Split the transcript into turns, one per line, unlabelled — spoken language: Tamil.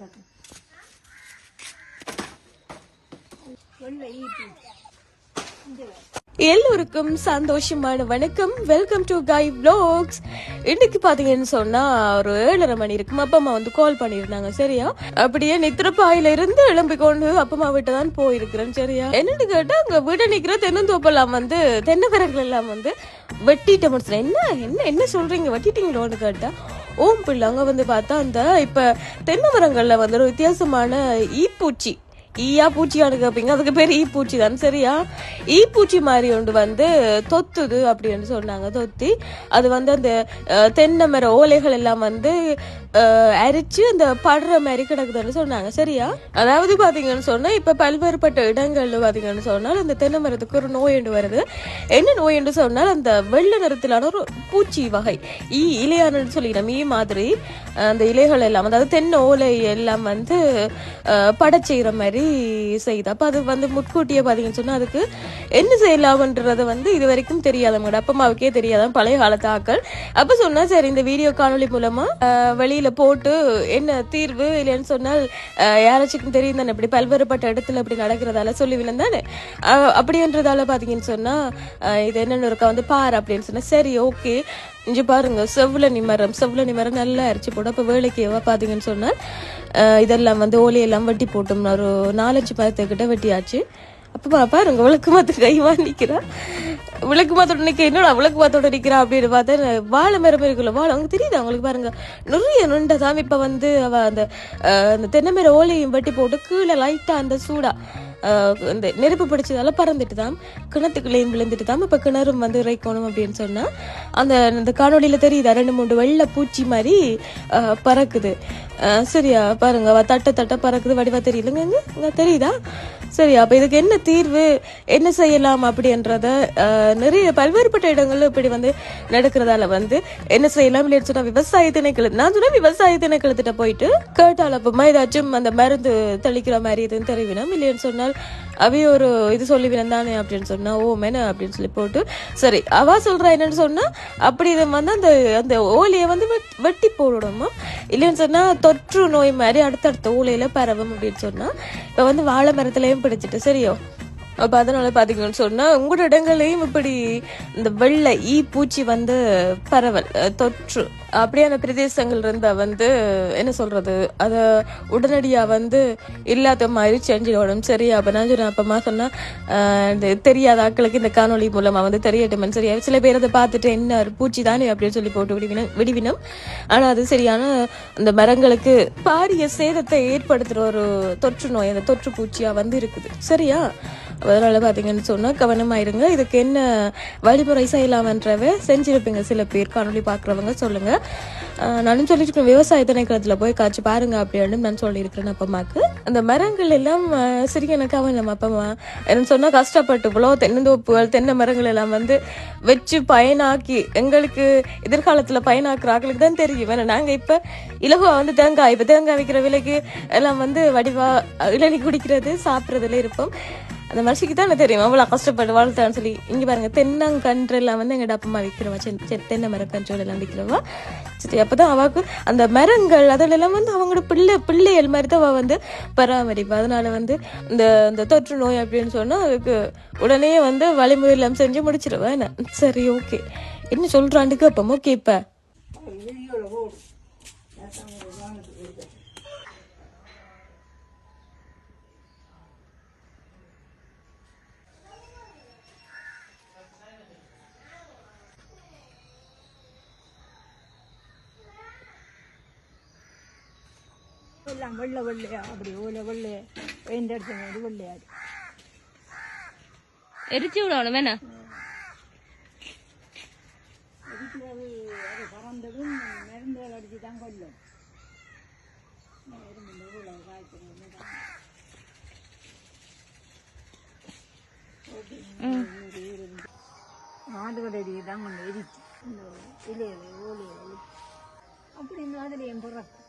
சத்து
எல்லோருக்கும் சந்தோஷமான வணக்கம். வெல்கம் டு கை vlogs. இன்னைக்கு பாத்தீங்கன்னு சொன்னா ஒரு ஏழரை மணி இருக்கும். அப்பா அம்மா வந்து கால் பண்ணியிருந்தாங்க சரியா? அப்படியே நித்திரப்பாயில இருந்து எழும்பி கொண்டு அப்பா அம்மா வீட்டு தான் போயிருக்கிறேன் சரியா? என்னன்னு கேட்டா அங்க வீடு நிக்கிற தென்னந்தோப்பெல்லாம் வந்து தென்னை எல்லாம் வந்து வெட்டிட்ட முடிச்சு என்ன என்ன என்ன சொல்றீங்க? வெட்டிட்டீங்களோன்னு கேட்டா ஓம் பிள்ளை வந்து பார்த்தா அந்த இப்போ தென்னை மரங்களில் வந்து ஒரு வித்தியாசமான ஈப்பூச்சி. ஈயா பூச்சியானு கேப்பீங்க. அதுக்கு பேர் ஈ பூச்சி தான். சரியா? ஈ பூச்சி மாதிரி ஒன்று வந்து தொத்துது அப்படின்னு சொன்னாங்க தொத்தி. அது வந்து அந்த தென்னை மர ஓலைகள் எல்லாம் வந்து அரிச்சு அந்த படுற மாதிரி கிடக்குதுன்னு சொன்னாங்க. சரியா? அதாவது பாத்தீங்கன்னு சொன்னா இப்ப பல்வேறுபட்ட இடங்கள்ல பாத்தீங்கன்னு சொன்னால் அந்த தென்னை மரத்துக்கு ஒரு நோய் என்று வருது. என்ன நோய் என்று சொன்னால் அந்த வெள்ளை நிறத்திலான ஒரு பூச்சி வகை. ஈ இலையானு சொல்லிக்கிறோம் ஈ மாதிரி அந்த இலைகள் எல்லாம் அதாவது தென்னை ஓலை எல்லாம் வந்து படச்செய்கிற மாதிரி மாதிரி செய்யுது அப்போ அது வந்து முட்கூட்டியே பார்த்தீங்கன்னு சொன்னா அதுக்கு என்ன செய்யலாம்ன்றது வந்து இது வரைக்கும் தெரியாதவங்க அப்பா அம்மாவுக்கே தெரியாதான் பழைய காலத்து ஆக்கள். அப்போ சொன்னா சரி இந்த வீடியோ காணொலி மூலமா வெளியில் வெளியில போட்டு என்ன தீர்வு இல்லைன்னு சொன்னால் யாராச்சும் யாராச்சுக்கும் தெரியும் தானே? இப்படி பல்வேறுபட்ட இடத்துல இப்படி நடக்கிறதால சொல்லி விழுந்தானே? அப்படின்றதால பார்த்தீங்கன்னு சொன்னா இது என்னென்னு இருக்கா? வந்து பாரு அப்படின்னு சொன்னா சரி ஓகே. இங்க பாருங்க செவ்வளனி மரம் செவ்வளனி மரம் நல்லா அரிச்சு போடும். அப்ப வேலைக்கு எவ்வளோ பாத்தீங்கன்னு சொன்னால் இதெல்லாம் வந்து ஓலையெல்லாம் வெட்டி போட்டோம் ஒரு நாலஞ்சு மரத்துக்கிட்ட வெட்டியாச்சு. அப்ப பாருங்க விளக்கு மாத்து கைவா நிக்கிறா. விளக்கு மாத்தோட நிக்க என்னடா விளக்கு மாத்தோட நிக்கிறா அப்படின்னு பார்த்தா வாழை மரம் இருக்குல்ல வாழை அவங்க தெரியுது அவங்களுக்கு பாருங்க? நிறைய சாமி இப்ப வந்து அவ அந்த அந்த தென்னை மர ஓலையும் வெட்டி போட்டு கீழே லைட்டா அந்த சூடா. இந்த நெருப்பு பிடிச்சதால பறந்துட்டு தான் கிணத்துக்குள்ளேயும் விழுந்துட்டு தான் இப்ப கிணறும் வந்து இறைக்கணும் அப்படின்னு சொன்னா அந்த அந்த காணொலியில் தெரியுதா? ரெண்டு மூணு வெள்ளை பூச்சி மாதிரி பறக்குது. சரியா பாருங்க தட்ட தட்ட பறக்குது வடிவா தெரியலங்க இங்க? தெரியுதா? சரி அப்ப இதுக்கு என்ன தீர்வு? என்ன செய்யலாம் அப்படின்றத நிறைய பல்வேறுபட்ட இடங்கள்ல இப்படி வந்து நடக்கிறதால வந்து என்ன செய்யலாம் இல்லைன்னு சொன்னா விவசாய திணைக்கள நான் சொன்னா விவசாய திணைக்களத்திட்ட போயிட்டு கேட்டால் அப்பமா ஏதாச்சும் அந்த மருந்து தெளிக்கிற மாதிரி எதுவும் தெரிவினோம் இல்லைன்னு சொன்னால் அவைய ஒரு இது சொல்லிவினம் தானே அப்படின்னு சொன்னா ஓ மேன அப்படின்னு சொல்லி போட்டு சரி அவ சொல்றா என்னன்னு சொன்னா அப்படி இது வந்து அந்த அந்த ஓலியை வந்து வெட்டி போடணுமா? இல்லைன்னு சொன்னா தொற்று நோய் மாதிரி அடுத்தடுத்த ஊழையில பரவும் அப்படின்னு சொன்னா இப்ப வந்து வாழை மரத்துலயும் பிடிச்சிட்டு சரியோ? அப்போ அதனால பாத்தீங்கன்னு சொன்னா உங்களோட இடங்கள்லயும் இப்படி இந்த வெள்ளை ஈ பூச்சி வந்து பரவல் தொற்று அப்படியான பிரதேசங்கள் இருந்தா வந்து என்ன சொல்றது அத உடனடியா வந்து இல்லாத மாதிரி செஞ்சிடணும் சரியா அப்ப நான் சொன்னேன் அப்பமா சொன்னா இந்த தெரியாத ஆட்களுக்கு இந்த காணொளி மூலமா வந்து தெரியட்டும் சரியா சில பேர் அதை பார்த்துட்டு என்ன ஒரு பூச்சி தானே அப்படின்னு சொல்லி போட்டு விடுவினம் விடுவினம். ஆனா அது சரியான இந்த மரங்களுக்கு பாரிய சேதத்தை ஏற்படுத்துற ஒரு தொற்று நோய் அந்த தொற்று பூச்சியா வந்து இருக்குது. சரியா? அதனால பாத்தீங்கன்னு சொன்னா கவனமாயிருங்க இதுக்கு என்ன வழிமுறை செய்யலாம்ன்றவ செஞ்சிருப்பீங்க சில பேர். காணொலி பாக்குறவங்க சொல்லுங்க. நானும் சொல்லிட்டு விவசாய திணைக்களத்துல போய் காய்ச்சி பாருங்க அப்படின்னு நான் சொல்லியிருக்கிறேன் அப்பமாக்கு அந்த மரங்கள் எல்லாம் சிறிய கவனம் அப்பமா என்ன சொன்னா கஷ்டப்பட்டு இவ்வளோ தென்னந்தோப்புகள் தென்னை மரங்கள் எல்லாம் வந்து வச்சு பயனாக்கி எங்களுக்கு எதிர்காலத்துல பயனாக்குற ஆட்களுக்கு தான் தெரியும். ஏன்னா நாங்க இப்ப இலகுவா வந்து தேங்காய் இப்ப தேங்காய் விற்கிற விலைக்கு எல்லாம் வந்து வடிவா இளநி குடிக்கிறது சாப்பிட்றதுல இருப்போம். அந்த மனுஷிக்கு தான் எனக்கு தெரியும்? அவ்வளோ கஷ்டப்பட்டு வளர்த்தான்னு சொல்லி. இங்கே பாருங்கள் தென்னங்கன்று எல்லாம் வந்து எங்கள் அப்பமா விற்கிறவா சென் தென்னை மரக்கன்றுகள் எல்லாம் விற்கிறவா சரி அப்போ தான் அவாக்கு அந்த மரங்கள் அதெல்லாம் வந்து அவங்களோட பிள்ளை பிள்ளைகள் மாதிரி தான் அவள் வந்து பராமரிப்பு. அதனால வந்து இந்த இந்த தொற்று நோய் அப்படின்னு சொன்னால் அதுக்கு உடனே வந்து வழிமுறை எல்லாம் செஞ்சு முடிச்சிருவேன் என்ன? சரி ஓகே என்ன சொல்கிறாண்டுக்கு அப்போ ஓகே இப்போ
எல்லாம் வெள்ளை வெள்ளையா? அப்படி ஓலை வெள்ளையா பெயிண்ட் அடிச்ச மாதிரி வெள்ளையாது
எரிச்சு விடணும் வேணா.
பறந்ததும் மருந்துகள் அடிச்சு தான் கொல்லும் ஆடுகடடி தான். கொஞ்சம் எரிச்சு இலையில ஓலையில அப்படி இந்த அதுலேயும் பிறக்கும்.